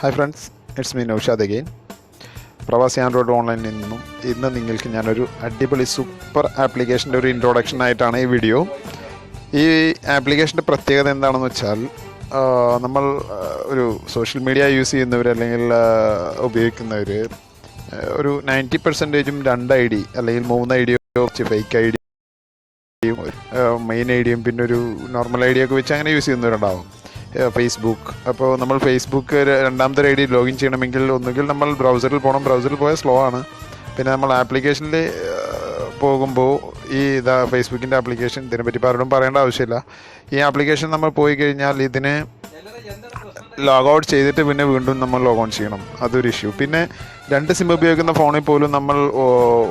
Hi friends it's me Naushad again പ്രവാസി Android ഓൺലൈനിൽ നിന്നും ഇന്ന് നിങ്ങൾക്ക് ഞാനൊരു അടിപൊളി സൂപ്പർ ആപ്ലിക്കേഷന്റെ ഒരു ഇൻട്രൊഡക്ഷൻ ആയിട്ടാണ് ഈ വീഡിയോ ഈ ആപ്ലിക്കേഷന്റെ പ്രത്യേകത എന്താണെന്ന് വെച്ചാൽ നമ്മൾ ഒരു സോഷ്യൽ മീഡിയ യൂസ് ചെയ്യുന്നവർ അല്ലെങ്കിൽ ഉപയോഗിക്കുന്നവർ ഒരു നയന്റി പെർസെന്റേജും രണ്ട് ഐ ഡി അല്ലെങ്കിൽ മൂന്ന് ഐ ഡിയോ ഫേക്ക് ഐ ഡിയും മെയിൻ ഐ ഡിയും പിന്നെ ഒരു നോർമൽ ഐ ഡിയൊക്കെ വെച്ച് അങ്ങനെ യൂസ് ചെയ്യുന്നവരുണ്ടാവും. ഫേസ്ബുക്ക് അപ്പോൾ നമ്മൾ ഫേസ്ബുക്ക് രണ്ടാമത്തെ ഐ ഡി ലോഗിൻ ചെയ്യണമെങ്കിൽ ഒന്നുകിൽ നമ്മൾ ബ്രൗസറിൽ പോകണം ബ്രൗസറിൽ പോയാൽ സ്ലോ ആണ്. പിന്നെ നമ്മൾ ആപ്ലിക്കേഷനിൽ പോകുമ്പോൾ ഈ ഇതാ ഫേസ്ബുക്കിന്റെ ആപ്ലിക്കേഷൻ ഇതിനെപ്പറ്റി പലരും പറയേണ്ട ആവശ്യമില്ല. ഈ ആപ്ലിക്കേഷൻ നമ്മൾ പോയി കഴിഞ്ഞാൽ ഇതിന് ലോഗ് ഔട്ട് ചെയ്തിട്ട് പിന്നെ വീണ്ടും നമ്മൾ ലോഗ് ഓൺ ചെയ്യണം. അതൊരു ഇഷ്യൂ പിന്നെ രണ്ട് സിം ഉപയോഗിക്കുന്ന ഫോണിൽ പോലും നമ്മൾ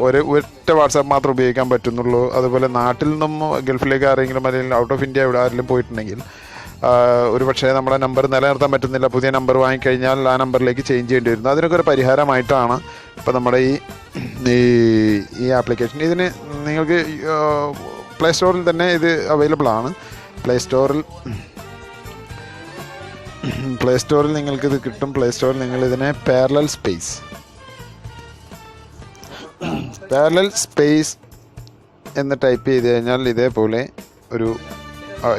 ഒരു ഒറ്റ വാട്സാപ്പ് മാത്രം ഉപയോഗിക്കാൻ പറ്റുന്നുള്ളൂ. അതുപോലെ നാട്ടിൽ നിന്നും ഗൾഫിലേക്ക് ആരെങ്കിലും അല്ലെങ്കിൽ ഔട്ട് ഓഫ് ഇന്ത്യ എവിടെ ആരെങ്കിലും പോയിട്ടുണ്ടെങ്കിൽ ആ, ഒരു പക്ഷേ നമ്മുടെ നമ്പർ നിലനിർത്താൻ പറ്റുന്നില്ല. പുതിയ നമ്പർ വാങ്ങിക്കഴിഞ്ഞാൽ ആ നമ്പറിലേക്ക് ചേഞ്ച് ചെയ്യേണ്ടി വരുന്നു അതിനൊക്കെ ഒരു പരിഹാരമായിട്ടാണ് ഇപ്പോൾ നമ്മുടെ ഈ ഈ ആപ്ലിക്കേഷൻ. ഇതിന് നിങ്ങൾക്ക് പ്ലേ സ്റ്റോറിൽ തന്നെ ഇത് അവൈലബിൾ ആണ്. പ്ലേ സ്റ്റോറിൽ പ്ലേ സ്റ്റോറിൽ നിങ്ങൾക്കിത് കിട്ടും. പ്ലേ സ്റ്റോറിൽ നിങ്ങൾ ഇതിനെ പാരലൽ സ്പേസ്. പാരലൽ സ്പേസ് എന്ന് ടൈപ്പ് ചെയ്ത് കഴിഞ്ഞാൽ ഇതേപോലെ ഒരു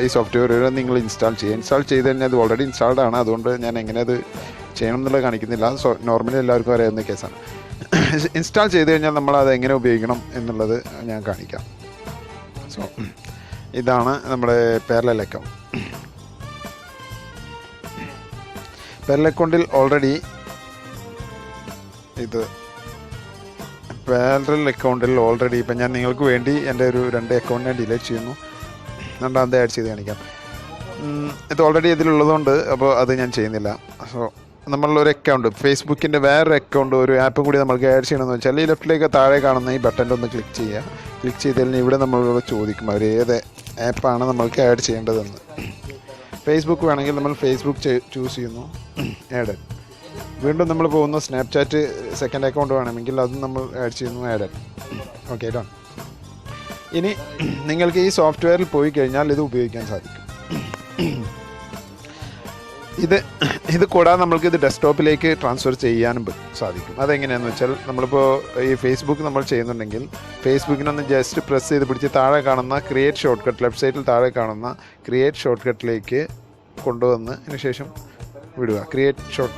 ഈ സോഫ്റ്റ്വെയർ നിങ്ങൾ ഇൻസ്റ്റാൾ ചെയ്യുക ഇൻസ്റ്റാൾ ചെയ്ത് കഴിഞ്ഞാൽ അത് ഓൾറെഡി ഇൻസ്റ്റാൾഡ് ആണ്. അതുകൊണ്ട് ഞാൻ എങ്ങനെ അത് ചെയ്യണം എന്നുള്ളത് കാണിക്കുന്നില്ല. സോ നോർമലി എല്ലാവർക്കും അറിയാവുന്ന കേസാണ് ഇൻസ്റ്റാൾ ചെയ്ത് കഴിഞ്ഞാൽ നമ്മൾ അത് എങ്ങനെ ഉപയോഗിക്കണം എന്നുള്ളത് ഞാൻ കാണിക്കാം. സോ ഇതാണ് നമ്മുടെ പാരലൽ അക്കൗണ്ട് പാരലൽ അക്കൗണ്ടിൽ ഓൾറെഡി ഇത് പാരലൽ അക്കൗണ്ടിൽ ഓൾറെഡി ഇപ്പം ഞാൻ നിങ്ങൾക്ക് വേണ്ടി എന്റെ ഒരു രണ്ട് അക്കൗണ്ട് ഞാൻ ഡിലീറ്റ് ചെയ്യുന്നു. രണ്ടാമത്തെ ആഡ് ചെയ്ത് കാണിക്കാം. ഇത് ഓൾറെഡി ഇതിലുള്ളതുകൊണ്ട് അപ്പോൾ അത് ഞാൻ ചെയ്യുന്നില്ല. സോ നമ്മളൊരു അക്കൗണ്ട് ഫേസ്ബുക്കിന്റെ വേറൊരു അക്കൗണ്ട് ഒരു ആപ്പും കൂടി നമ്മൾക്ക് ആഡ് ചെയ്യണമെന്ന് വെച്ചാൽ ഈ ലെഫ്റ്റിലേക്ക് താഴെ കാണുന്ന ഈ ബട്ടന്റെ ഒന്ന് ക്ലിക്ക് ചെയ്യുക. ക്ലിക്ക് ചെയ്തതിന് ഇവിടെ നമ്മളോട് ചോദിക്കും അവർ ഏത് ആപ്പാണ് നമ്മൾക്ക് ആഡ് ചെയ്യേണ്ടതെന്ന്. ഫേസ്ബുക്ക് വേണമെങ്കിൽ നമ്മൾ ഫേസ്ബുക്ക് ചൂസ് ചെയ്യുന്നു. ആഡ് വീണ്ടും നമ്മൾ പോകുന്നു സ്നാപ്ചാറ്റ് സെക്കൻഡ് അക്കൗണ്ട് വേണമെങ്കിൽ അതും നമ്മൾ ആഡ് ചെയ്യുന്നു ആഡ് ഓക്കെ ഡൺ ഇനി നിങ്ങൾക്ക് ഈ സോഫ്റ്റ്വെയറിൽ പോയി കഴിഞ്ഞാൽ ഇത് ഉപയോഗിക്കാൻ സാധിക്കും. ഇത് ഇത് കൂടാതെ നമ്മൾക്ക് ഇത് ഡെസ്ക്ടോപ്പിലേക്ക് ട്രാൻസ്ഫർ ചെയ്യാനും സാധിക്കും. അതെങ്ങനെയാണെന്ന് വെച്ചാൽ നമ്മളിപ്പോൾ ഈ ഫേസ്ബുക്ക് നമ്മൾ ചെയ്യുന്നുണ്ടെങ്കിൽ ഫേസ്ബുക്കിനൊന്ന് ജസ്റ്റ് പ്രസ് ചെയ്ത് പിടിച്ച് താഴെ കാണുന്ന ക്രിയേറ്റ് ഷോർട്ട് കട്ട് സൈഡിൽ താഴെ കാണുന്ന ക്രിയേറ്റ് ഷോർട്ട് കട്ടിലേക്ക് കൊണ്ടുവന്ന് അതിന് ശേഷം വിടുക. Create short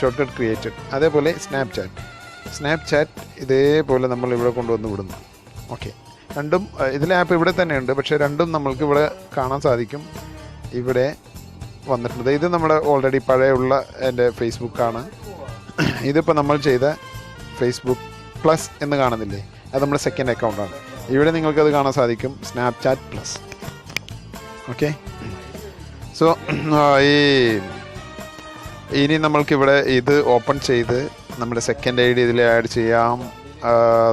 short cut created അതേപോലെ സ്നാപ്ചാറ്റ് സ്നാപ്ചാറ്റ് ഇതേപോലെ നമ്മൾ ഇവിടെ കൊണ്ടുവന്ന് വിടുന്നു. ഓക്കെ രണ്ടും ഇതിലെ ആപ്പ് ഇവിടെ തന്നെയുണ്ട്. പക്ഷേ രണ്ടും നമ്മൾക്ക് ഇവിടെ കാണാൻ സാധിക്കും. ഇവിടെ വന്നിട്ടുണ്ട്. ഇത് നമ്മുടെ ഓൾറെഡി പഴയുള്ള എന്റെ ഫേസ്ബുക്കാണ് ഇതിപ്പോൾ നമ്മൾ ചെയ്ത ഫേസ്ബുക്ക് പ്ലസ് എന്ന് കാണുന്നില്ലേ? അത് നമ്മുടെ സെക്കൻഡ് അക്കൗണ്ടാണ് ഇവിടെ നിങ്ങൾക്കത് കാണാൻ സാധിക്കും. സ്നാപ്ചാറ്റ് പ്ലസ് ഓക്കെ സോ ഈ ഇനി നമ്മൾക്കിവിടെ ഇത് ഓപ്പൺ ചെയ്ത് നമ്മുടെ സെക്കൻഡ് ഐ ഡി ഇതിൽ ആഡ് ചെയ്യാം.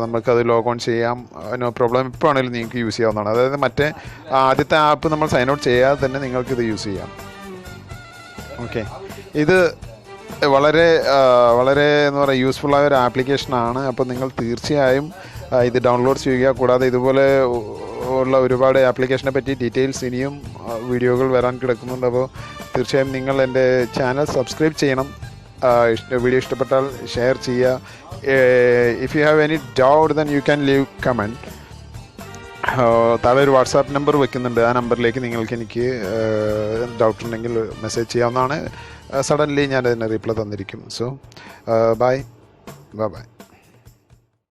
നമുക്കത് ലോഗ് ഓൺ ചെയ്യാം. നോ പ്രോബ്ലം ഇപ്പോൾ ആണെങ്കിലും നിങ്ങൾക്ക് യൂസ് ചെയ്യാവുന്നതാണ്. അതായത് മറ്റേ ആദ്യത്തെ ആപ്പ് നമ്മൾ സൈൻ ഔട്ട് ചെയ്യാതെ തന്നെ നിങ്ങൾക്ക് ഇത് യൂസ് ചെയ്യാം. ഓക്കെ ഇത് വളരെ വളരെ എന്ന് പറയുക യൂസ്ഫുൾ ആയ ഒരു ആപ്ലിക്കേഷനാണ് അപ്പോൾ നിങ്ങൾ തീർച്ചയായും ഇത് ഡൗൺലോഡ് ചെയ്യുക. കൂടാതെ ഇതുപോലെ ഉള്ള ഒരുപാട് ആപ്ലിക്കേഷനെ പറ്റി ഡീറ്റെയിൽസ് ഇനിയും വീഡിയോകൾ വരാൻ കിടക്കുന്നുണ്ട്. അപ്പോൾ തീർച്ചയായും നിങ്ങൾ എന്റെ ചാനൽ സബ്സ്ക്രൈബ് ചെയ്യണം. വീഡിയോ ഇഷ്ടപ്പെട്ടാൽ ഷെയർ ചെയ്യുക. If you have any doubt then you can leave comment താഴെ ഒരു വാട്സാപ്പ് നമ്പർ വെക്കുന്നുണ്ട്. ആ നമ്പറിലേക്ക് നിങ്ങൾക്ക് എനിക്ക് ഡൗട്ട് ഉണ്ടെങ്കിൽ മെസ്സേജ് ചെയ്യാവുന്നതാണ്. സഡൻലി ഞാൻ അതിന് റീപ്ലൈ തന്നിരിക്കും. So bye bye